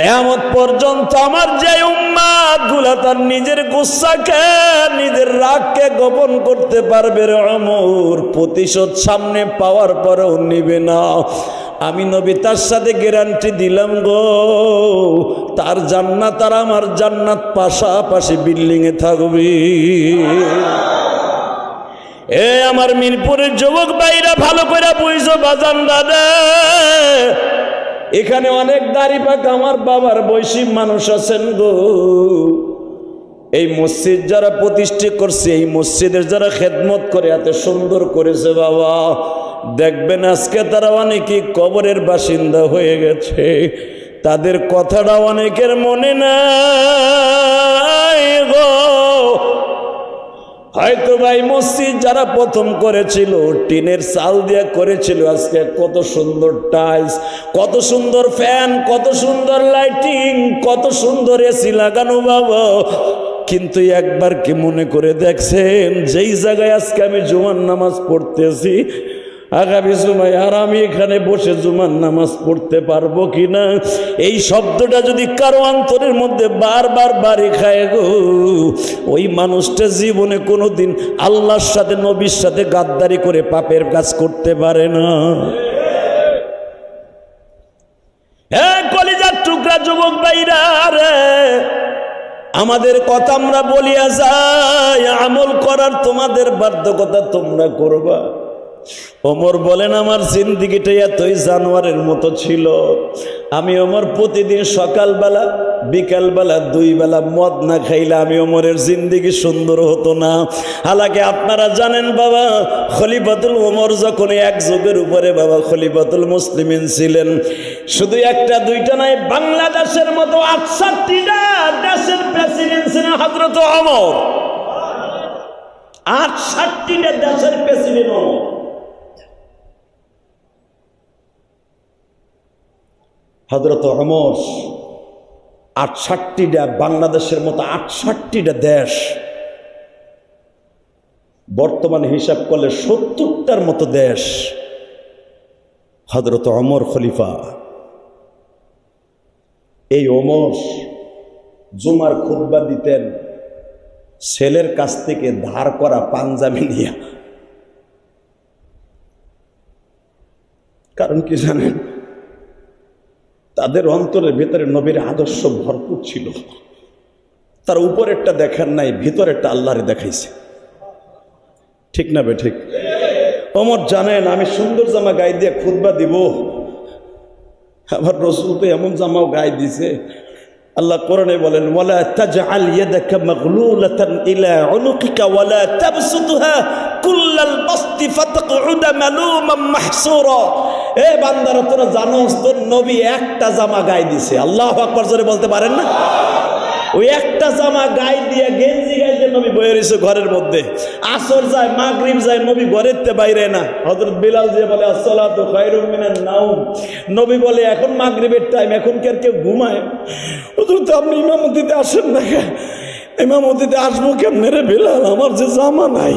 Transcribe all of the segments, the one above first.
কেয়ামত পর্যন্ত আমার যে উম্মাদগুলা তার নিজের গুসাকে, নিজের রাগকে গোপন করতে পারবে অমর, প্রতিশোধ সামনে পাওয়ার পরেও নিবে না। আমি নবী তার সাথে গ্যারান্টি দিলাম গো, তার জান্নাত আর আমার জান্নাত পাশাপাশি বিল্ডিং এ থাকবে। এ আমার মিরপুরের যুবক ভাইরা, ভালো করে বুঝছ বাজান দাদা। এখানে অনেক দাড়ি পাক, আমার বাবার বৈশী মানুষ আছেন গো। এই মসজিদ যারা প্রতিষ্ঠা করছে, এই মসজিদের যারা খেদমত করে, এত সুন্দর করেছে বাবা। দেখবেন আজকে তারা অনেকেই কবরের বাসিন্দা হয়ে গেছে। তাদের কথাটা অনেকের মনে নাই গো। হয়তো ভাই মসজিদ যারা প্রথম করেছিল, টিনের চাল দিয়ে করেছিল আজকে কত সুন্দর টাইলস কত সুন্দর ফ্যান কত সুন্দর লাইটিং কত সুন্দর এসি লাগানো বাবা। কিন্তু একবার কি মনে করে দেখছেন, যেই জায়গায় আজকে আমি জোয়ান নামাজ পড়তেছি আগামী সময় আর আমি এখানে বসে জুমার নামাজ পড়তে পারব কি না এই শব্দটা যদি কারও অন্তরের মধ্যে বারবার বাড়ি খায় গো, ওই মানুষটা জীবনে কোনোদিন আল্লাহর সাথে, নবীর সাথে গাদ্দারি করে পাপের কাজ করতে পারে না। হ্যাঁ টুকরা আমাদের কথা আমরা বলিয়া যাই, আমল করার তোমাদের বাধ্যকতা তোমরা করবা। ওমর বলেন, আমার জিন্দিগিটা এতই জানোয়ারের মতো ছিল। আমি ওমর প্রতিদিন সকালবেলা, বিকালবেলা দুই বেলা মদ না খাইলে আমি ওমরের জিন্দিগি সুন্দর হতো না। হালাকে আপনারা জানেন বাবা, খলিফাতুল ওমর যখন এক যুগের উপরে বাবা খলিফাতুল মুসলিমিন ছিলেন, শুধু একটা, দুইটা নাই বাংলাদেশের মতো আটষট্টিটা দেশের প্রেসিডেন্ট ছিলেন হজরত অমর আটষট্টিটা দেশের প্রেসিডেন্ট অমর হজরত অমর আটষট্টিটা, বাংলাদেশের মতো আটষট্টিটা দেশ বর্তমান হিসাব করলে সত্তরটার মতো দেশ হজরত অমর খলিফা। এই অমর জুমার খুদ্া দিতেন, ছেলের কাছ থেকে ধার করা পাঞ্জাবি নিয়ে। কারণ কি জানেন? তাদের অন্তরের ভেতরে নবীর আদর্শ ভরপুর ছিল। তার উপরেরটা দেখার নাই, ভিতরেরটা আল্লাহরে দেখাইছে। ঠিক না বে ঠিক? অমর জানেন, আমি সুন্দর জামা গায়ে দিয়ে খুদবা দিব। আবার রসুল তো এমন জামাও গায়ে দিছে। আল্লাহ কোরআনে বলেন, ওয়ালা তাজআল ইয়াদাকা মাগলুলাতান ইলা উনুকিকা ওয়ালা তাবসুতহা তোরা জানোস তোর নবী একটা জামা দিছে। বলতে পারেন না? ওই একটা জামা দিয়ে গেঞ্জি নবী বয়ে ঘরের মধ্যে। আসর যায়, মাগরিব যায়, নবী ঘরের তে বাইরে না। হজরত বিলাল যে বলে নাউম নবী বলে, এখন মাগরিবের টাইম এখন কি কেউ ঘুমায়? হজরত আপনি ইমামতিতে আসেন না ইমামতিতে আসব কেমনে রে বিলাল? আমার যে জামা নাই।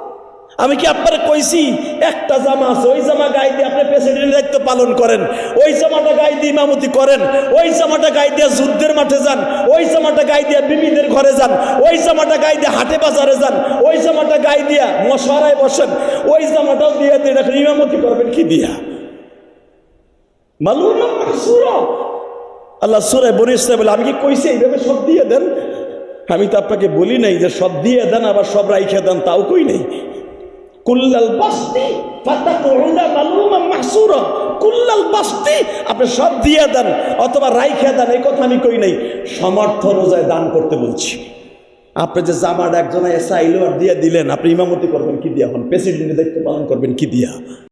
আমি কি আপনার কইছি, একটা জামা আছে, ওই জামা গায়ে দিয়ে আপনি প্রেসিডেন্ট দায়িত্ব পালন করেন, ওই জামাটা গায়ে দিয়ে ইমামতি করেন, ওই জামাটা গায়ে দিয়ে যুদ্ধের মাঠে যান, ওই জামাটা গায়ে দিয়ে বিবিদের ঘরে যান, ওই জামাটা গায়ে দিয়ে হাটে বাজারে যান, ওই জামাটা গায়ে দিয়া মশারায় বসেন, ওই জামাটাও দিয়ে দিয়ে দেখেন ইমামতি করবেন কি দিয়া? মালুম আল্লাহ সুরে বনিস বলে, আমি কি কইছি এইভাবে সব দিয়ে দেন? আমি তো আপনাকে বলি নাই যে সব দিয়ে দেন, আবার সব রাইখে দেন, তাও কই নেই? কুল্লাল বস্তি আপনি সব দিয়ে দেন, অথবা এই কথা আমি কই নাই। দান করতে বলছি। আপনি যে জামার দিয়ে দিলেন, আপনি ইমামতি করবেন কি দিয়া হন? প্রেসিডেন্টের দায়িত্ব পালন করবেন কি দিয়া?